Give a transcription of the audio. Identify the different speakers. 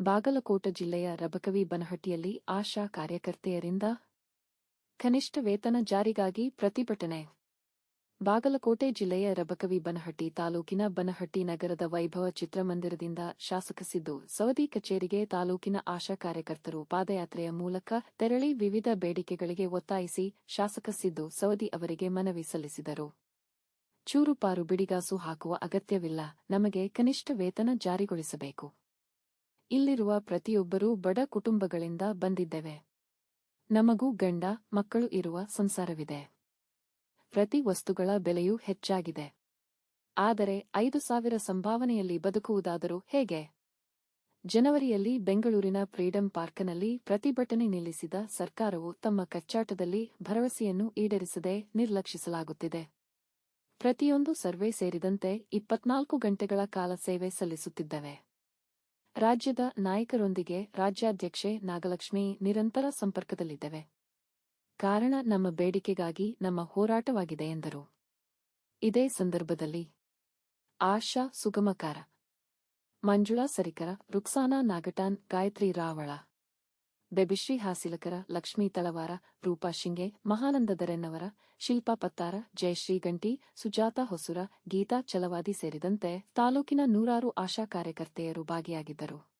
Speaker 1: ಬಾಗಲಕೋಟ ಜಿಲ್ಲೆಯ ರಬಕವಿ ಬನಹಟ್ಟಿಯಲ್ಲಿ ಆಶಾ ಕಾರ್ಯಕರ್ತೆಯರಿಂದ ಕನಿಷ್ಠ ವೇತನ ಜಾರಿಗಾಗಿ ಪ್ರತಿಭಟನೆ. ಬಾಗಲಕೋಟೆ ಜಿಲ್ಲೆಯ ರಬಕವಿ ಬನಹಟ್ಟಿ ತಾಲೂಕಿನ ಬನಹಟ್ಟಿ ನಗರದ ವೈಭವ ಚಿತ್ರಮಂದಿರದಿಂದ ಶಾಸಕ ಸಿದ್ದು, ಸವದಿ ಕಚೇರಿಗೆ ತಾಲೂಕಿನ ಆಶಾ ಕಾರ್ಯಕರ್ತರು ಪಾದಯಾತ್ರೆಯ ಮೂಲಕ ತೆರಳಿ ವಿವಿಧ ಬೇಡಿಕೆಗಳಿಗೆ ಒತ್ತಾಯಿಸಿ ಶಾಸಕ ಸಿದ್ದು, ಸವದಿ ಅವರಿಗೆ ಮನವಿ ಸಲ್ಲಿಸಿದರು. ಚೂರುಪಾರು ಬಿಡಿಗಾಸು ಹಾಕುವ ಅಗತ್ಯವಿಲ್ಲ, ನಮಗೆ ಕನಿಷ್ಠ ವೇತನ ಜಾರಿಗೊಳಿಸಬೇಕು. ಇಲ್ಲಿರುವ ಪ್ರತಿಯೊಬ್ಬರೂ ಬಡ ಕುಟುಂಬಗಳಿಂದ ಬಂದಿದ್ದೇವೆ. ನಮಗೂ ಗಂಡ, ಮಕ್ಕಳು ಇರುವ ಸಂಸಾರವಿದೆ. ಪ್ರತಿ ವಸ್ತುಗಳ ಬೆಲೆಯೂ ಹೆಚ್ಚಾಗಿದೆ. ಆದರೆ ಐದು ಸಾವಿರ ಸಂಭಾವನೆಯಲ್ಲಿ ಬದುಕುವುದಾದರೂ ಹೇಗೆ? ಜನವರಿಯಲ್ಲಿ ಬೆಂಗಳೂರಿನ ಫ್ರೀಡಂ ಪಾರ್ಕ್ನಲ್ಲಿ ಪ್ರತಿಭಟನೆ ನಿಲ್ಲಿಸಿದ ಸರ್ಕಾರವು ತಮ್ಮ ಕಚ್ಚಾಟದಲ್ಲಿ ಭರವಸೆಯನ್ನು ಈಡೇರಿಸದೆ ನಿರ್ಲಕ್ಷಿಸಲಾಗುತ್ತಿದೆ. ಪ್ರತಿಯೊಂದು ಸರ್ವೆ ಸೇರಿದಂತೆ ಇಪ್ಪತ್ನಾಲ್ಕು ಗಂಟೆಗಳ ಕಾಲ ಸೇವೆ ಸಲ್ಲಿಸುತ್ತಿದ್ದೇವೆ. ರಾಜ್ಯದ ನಾಯಕರೊಂದಿಗೆ ರಾಜ್ಯಾಧ್ಯಕ್ಷೆ ನಾಗಲಕ್ಷ್ಮಿ ನಿರಂತರ ಸಂಪರ್ಕದಲ್ಲಿದ್ದೇವೆ. ಕಾರಣ ನಮ್ಮ ಬೇಡಿಕೆಗಾಗಿ ನಮ್ಮ ಹೋರಾಟವಾಗಿದೆ ಎಂದರು. ಇದೇ ಸಂದರ್ಭದಲ್ಲಿ ಆಶಾ ಸುಗಮಕಾರ, ಮಂಜುಳಾ ಸರಿಕರ, ರುಕ್ಸಾನಾ ನಾಗಟಾನ್ ಗಾಯತ್ರಿ ರಾವಳ ಬೆಬಿಶ್ರೀ ಹಾಸಿಲಕರ ಲಕ್ಷ್ಮೀ ತಳವಾರ, ರೂಪಾ ಶಿಂಗೆ, ಮಹಾನಂದ ದರೆನ್ನವರ, ಶಿಲ್ಪಾ ಪತ್ತಾರ, ಜಯಶ್ರೀ ಗಂಟಿ, ಸುಜಾತಾ ಹೊಸುರ, ಗೀತಾ ಚಲವಾದಿ ಸೇರಿದಂತೆ ತಾಲೂಕಿನ ನೂರಾರು ಆಶಾ ಕಾರ್ಯಕರ್ತೆಯರು ಭಾಗಿಯಾಗಿದ್ದರು.